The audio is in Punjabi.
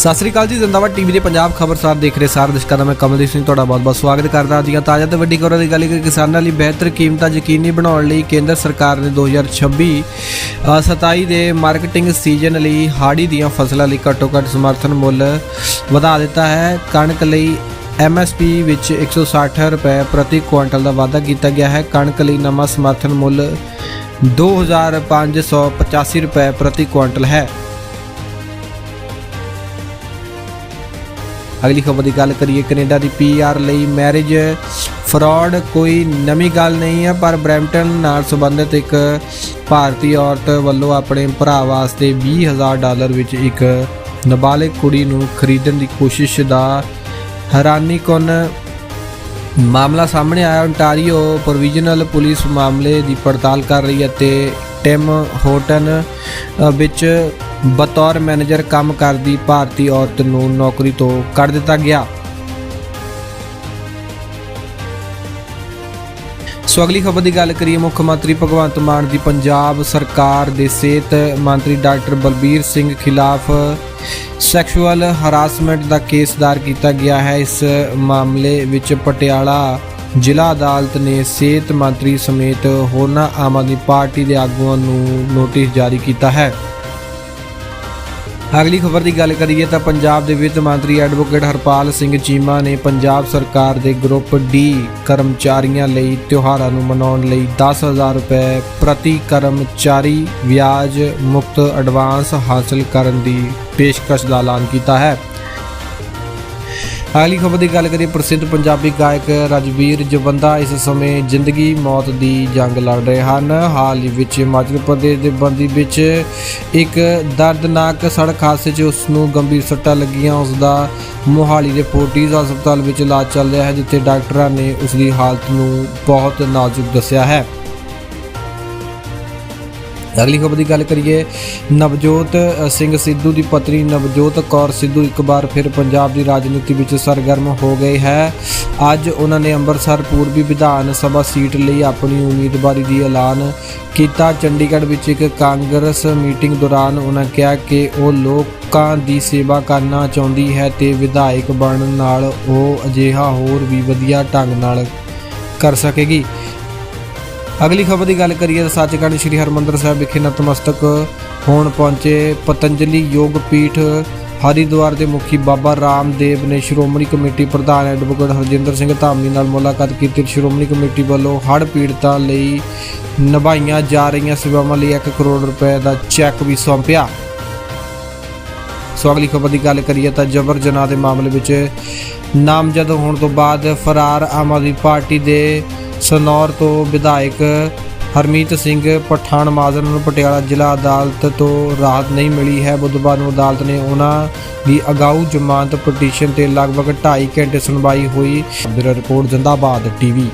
ਸਤਿ ਸ੍ਰੀ ਅਕਾਲ ਜੀ ਜ਼ਿੰਦਾਬਾਦ ਟੀਵੀ ਦੇ ਪੰਜਾਬ ਖਬਰਸਾਰ ਦੇਖ ਰਹੇ ਸਾਰੇ ਦਰਸ਼ਕਾਂ ਦਾ ਮੈਂ ਕਮਲਦੀਪ ਸਿੰਘ ਤੁਹਾਡਾ ਬਹੁਤ-ਬਹੁਤ ਸਵਾਗਤ ਕਰਦਾ। ਹਾਂ ਜੀਆਂ ਤਾਜ਼ਾ ਤੇ ਵੱਡੀ ਖਬਰਾਂ ਦੀ ਗੱਲ ਕਿ ਕਿਸਾਨਾਂ ਲਈ ਬਿਹਤਰ ਕੀਮਤਾਂ ਯਕੀਨੀ ਬਣਾਉਣ ਲਈ ਕੇਂਦਰ ਸਰਕਾਰ ਨੇ 2026 ਅ, 27 ਦੇ ਮਾਰਕੀਟਿੰਗ ਸੀਜ਼ਨ ਲਈ ਹਾੜੀ ਦੀਆਂ ਫਸਲਾਂ ਲਈ ਘੱਟੋ-ਘੱਟ ਸਮਰਥਨ ਮੁੱਲ ਵਧਾ ਦਿੱਤਾ ਹੈ। ਕਣਕ ਲਈ MSP ਵਿੱਚ 160 ਰੁਪਏ ਪ੍ਰਤੀ ਕੁਇੰਟਲ ਦਾ ਵਾਧਾ ਕੀਤਾ ਗਿਆ ਹੈ। ਕਣਕ ਲਈ ਨਵਾਂ ਸਮਰਥਨ ਮੁੱਲ 2585 ਰੁਪਏ ਪ੍ਰਤੀ ਕੁਇੰਟਲ ਹੈ। ਅਗਲੀ ਖਬਰ ਦੀ ਗੱਲ ਕਰੀਏ, ਕੈਨੇਡਾ ਦੀ ਪੀਆਰ ਲਈ ਮੈਰਿਜ ਫਰਾਡ ਕੋਈ ਨਵੀਂ ਗੱਲ ਨਹੀਂ ਹੈ ਪਰ ਬਰੈਂਪਟਨ ਨਾਲ ਸੰਬੰਧਿਤ ਇੱਕ ਭਾਰਤੀ ਔਰਤ ਵੱਲੋਂ ਆਪਣੇ ਭਰਾ ਵਾਸਤੇ 20000 ਡਾਲਰ ਵਿੱਚ ਇੱਕ ਨਾਬਾਲਿਗ ਕੁੜੀ ਨੂੰ ਖਰੀਦਣ ਦੀ ਕੋਸ਼ਿਸ਼ ਦਾ ਹੈਰਾਨੀਕੁੰਨ ਮਾਮਲਾ ਸਾਹਮਣੇ ਆਇਆ। ਓਨਟਾਰੀਓ ਪ੍ਰੋਵੀਜ਼ਨਲ ਪੁਲਿਸ ਮਾਮਲੇ ਦੀ ਪੜਤਾਲ ਕਰ ਰਹੀ ਹੈ ਤੇ ਟਿਮ ਹੋਟਨ ਵਿੱਚ ਬਤੌਰ ਮੈਨੇਜਰ ਕੰਮ ਕਰਦੀ ਭਾਰਤੀ ਔਰਤ ਨੂੰ ਨੌਕਰੀ ਤੋਂ ਕੱਢ ਦਿੱਤਾ ਗਿਆ। ਸੋ ਅਗਲੀ ਖਬਰ ਦੀ ਗੱਲ ਕਰੀਏ, ਮੁੱਖ ਮੰਤਰੀ ਭਗਵੰਤ ਮਾਨ ਦੀ ਪੰਜਾਬ ਸਰਕਾਰ ਦੇ ਸਿਹਤ ਮੰਤਰੀ ਡਾਕਟਰ ਬਲਬੀਰ ਸਿੰਘ ਖਿਲਾਫ ਸੈਕਸ਼ੂਅਲ ਹਰਾਸਮੈਂਟ ਦਾ ਕੇਸ ਦਾਇਰ ਕੀਤਾ ਗਿਆ ਹੈ। ਇਸ ਮਾਮਲੇ ਵਿੱਚ ਪਟਿਆਲਾ ਜ਼ਿਲ੍ਹਾ ਅਦਾਲਤ ਨੇ ਸਿਹਤ ਮੰਤਰੀ ਸਮੇਤ ਹੋਰਨਾਂ ਆਮ ਆਦਮੀ ਪਾਰਟੀ ਦੇ ਆਗੂਆਂ ਨੂੰ ਨੋਟਿਸ ਜਾਰੀ ਕੀਤਾ ਹੈ। ਅਗਲੀ ਖਬਰ ਦੀ ਗੱਲ ਕਰੀਏ ਤਾਂ ਪੰਜਾਬ ਦੇ ਵਿੱਤ ਮੰਤਰੀ ਐਡਵੋਕੇਟ ਹਰਪਾਲ ਸਿੰਘ ਚੀਮਾ ਨੇ ਪੰਜਾਬ ਸਰਕਾਰ ਦੇ ਗਰੁੱਪ ਡੀ ਕਰਮਚਾਰੀਆਂ ਲਈ ਤਿਉਹਾਰਾਂ ਨੂੰ ਮਨਾਉਣ ਲਈ 10000 ਰੁਪਏ ਪ੍ਰਤੀ ਕਰਮਚਾਰੀ ਵਿਆਜ ਮੁਕਤ ਐਡਵਾਂਸ ਹਾਸਲ ਕਰਨ ਦੀ ਪੇਸ਼ਕਸ਼ ਦਾ ਐਲਾਨ ਕੀਤਾ ਹੈ। ਅਗਲੀ ਖਬਰ ਦੀ ਗੱਲ ਕਰੀਏ, ਪ੍ਰਸਿੱਧ ਪੰਜਾਬੀ ਗਾਇਕ ਰਜਵੀਰ ਜਵੰਦਾ ਇਸ ਸਮੇਂ ਜ਼ਿੰਦਗੀ ਮੌਤ ਦੀ ਜੰਗ ਲੜ ਰਹੇ ਹਨ। ਹਾਲ ਹੀ ਵਿੱਚ ਹਿਮਾਚਲ ਪ੍ਰਦੇਸ਼ ਦੇ ਬੰਦੀ ਵਿੱਚ ਇੱਕ ਦਰਦਨਾਕ ਸੜਕ ਹਾਦਸੇ 'ਚ ਉਸ ਨੂੰ ਗੰਭੀਰ ਸੱਟਾਂ ਲੱਗੀਆਂ। ਉਸ ਦਾ ਮੋਹਾਲੀ ਦੇ ਫੋਰਟਿਸ ਹਸਪਤਾਲ ਵਿੱਚ ਇਲਾਜ ਚੱਲ ਰਿਹਾ ਹੈ, ਜਿੱਥੇ ਡਾਕਟਰਾਂ ਨੇ ਉਸ ਦੀ ਹਾਲਤ ਨੂੰ ਬਹੁਤ ਨਾਜ਼ੁਕ ਦੱਸਿਆ ਹੈ। ਅਗਲੀ ਖਬਰ ਦੀ ਗੱਲ ਕਰੀਏ, ਨਵਜੋਤ ਸਿੰਘ ਸਿੱਧੂ ਦੀ ਪਤਨੀ ਨਵਜੋਤ ਕੌਰ ਸਿੱਧੂ ਇੱਕ ਵਾਰ ਫਿਰ ਪੰਜਾਬ ਦੀ ਰਾਜਨੀਤੀ ਵਿੱਚ ਸਰਗਰਮ ਹੋ ਗਏ ਹੈ। ਅੱਜ ਉਹਨਾਂ ਨੇ ਅੰਮ੍ਰਿਤਸਰ ਪੂਰਬੀ ਵਿਧਾਨ ਸਭਾ ਸੀਟ ਲਈ ਆਪਣੀ ਉਮੀਦਵਾਰੀ ਦੀ ਐਲਾਨ ਕੀਤਾ। ਚੰਡੀਗੜ੍ਹ ਵਿੱਚ ਇੱਕ ਕਾਂਗਰਸ ਮੀਟਿੰਗ ਦੌਰਾਨ ਉਹਨਾਂ ਕਿਹਾ ਕਿ ਉਹ ਲੋਕਾਂ ਦੀ ਸੇਵਾ ਕਰਨਾ ਚਾਹੁੰਦੀ ਹੈ ਤੇ ਵਿਧਾਇਕ ਬਣਨ ਨਾਲ ਉਹ ਅਜਿਹਾ ਹੋਰ ਵੀ ਵਧੀਆ ਢੰਗ ਨਾਲ ਕਰ ਸਕੇਗੀ। ਅਗਲੀ ਖਬਰ ਦੀ ਗੱਲ ਕਰੀਏ ਤਾਂ ਸੱਚਖੰਡ ਸ੍ਰੀ ਹਰਮੰਦਰ ਸਾਹਿਬ ਵਿਖੇ ਨਤਮਸਤਕ ਹੋਣ ਪਹੁੰਚੇ ਪਤੰਜਲੀ ਯੋਗ ਪੀਠ ਹਰਿਦੁਆਰ ਦੇ ਮੁਖੀ ਬਾਬਾ ਰਾਮਦੇਵ ਨੇ ਸ਼੍ਰੋਮਣੀ ਕਮੇਟੀ ਪ੍ਰਧਾਨ ਐਡਵੋਕੇਟ ਹਰਜਿੰਦਰ ਸਿੰਘ ਧਾਮੀ ਨਾਲ ਮੁਲਾਕਾਤ ਕੀਤੀ। ਸ਼੍ਰੋਮਣੀ ਕਮੇਟੀ ਵੱਲੋਂ ਹੜ੍ਹ ਪੀੜਤਾਂ ਲਈ ਨਿਭਾਈਆਂ ਜਾ ਰਹੀਆਂ ਸੇਵਾਵਾਂ ਲਈ 1 ਕਰੋੜ ਰੁਪਏ ਦਾ ਚੈੱਕ ਵੀ ਸੌਂਪਿਆ। ਸੋ ਅਗਲੀ ਖਬਰ ਦੀ ਗੱਲ ਕਰੀਏ ਤਾਂ ਜਬਰ ਜਨਾਹ ਦੇ ਮਾਮਲੇ ਵਿੱਚ ਨਾਮਜ਼ਦ ਹੋਣ ਤੋਂ ਬਾਅਦ ਫਰਾਰ ਆਮ ਆਦਮੀ ਪਾਰਟੀ ਦੇ ਸਨੌਰ ਤੋਂ ਵਿਧਾਇਕ ਹਰਮੀਤ ਸਿੰਘ ਪਠਾਨ ਮਾਜਨ ਨੂੰ ਪਟਿਆਲਾ ਜ਼ਿਲ੍ਹਾ ਅਦਾਲਤ ਤੋਂ ਰਾਹਤ ਨਹੀਂ ਮਿਲੀ ਹੈ। ਬੁੱਧਵਾਰ ਨੂੰ ਅਦਾਲਤ ਨੇ ਉਹਨਾਂ ਦੀ ਅਗਾਊ ਜ਼ਮਾਨਤ ਪਟੀਸ਼ਨ ਤੇ ਲਗਭਗ 2.5 ਘੰਟੇ ਸੁਣਵਾਈ ਹੋਈ। Bureau report, Zindabad, TV.